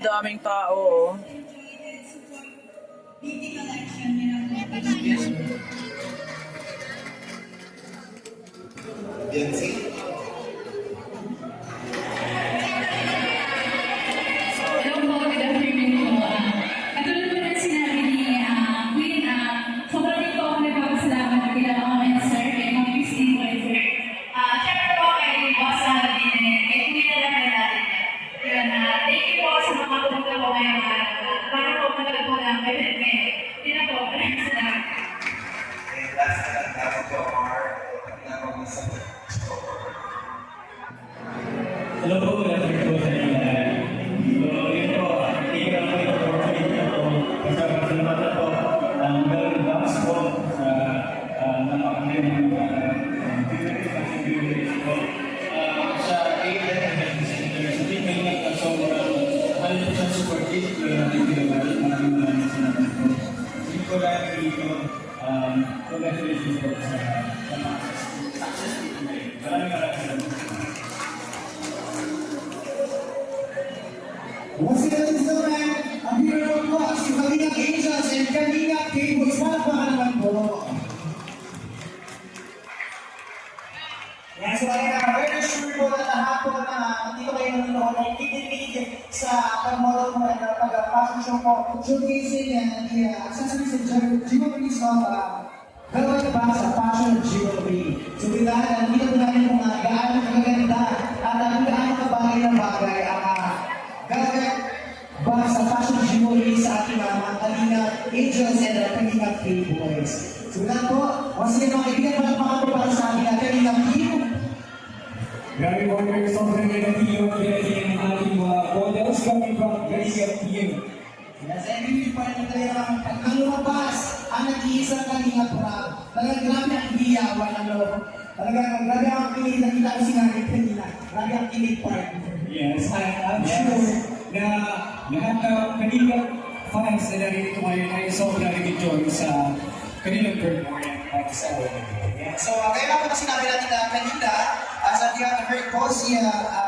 daming tao. oh. Hello sa mga ngayong araw. Para po matagal po ng ngayon. Yun na po, maraming salamat. Hello po, good afternoon po sa inyo dito, um, congratulations po sa success team ngayon. Maraming maraming salamat. Once again, ladies and gentlemen, ang hero ko si Kalinga Angels and Kalinga Cables. Palakpakan naman po. Ayun na, very sure po na lahat po na dito kayo nanonood ay kikinig sa at pag-fashion show po. Showcasing uh, the uh, accessories and jewel- jewelries of uh, Velvet Bags of Fashion Jewelry. So with that, nandito po natin kung uh, gaano kaganda at kung gaano kabagay na bagay ang uh, Velvet Bags of Fashion Jewelry sa ating uh, mga Kalinga Angels and uh, Kalinga K-Boys. So with that po, once again mga kaibigan, palakpakan po para sa ating uh, Team. Grabe po kayo sobrang negatibo kaya ang ating mga models coming from Team. Yes, every part ng talagang pag ang lumabas, ang nag-iisang kalinga prab. Talagang grabe ang hiyawan, ano. Talagang grabe ang kilig na kita ko sinabi kanina. Grabe ang kilig part. Yes, I'm sure na lahat ng kanila fans na narito ngayon ay sobrang nag-enjoy sa kanilang performance at sa so, uh, kaya nga po na sinabi natin na kanina, we have heard po si uh,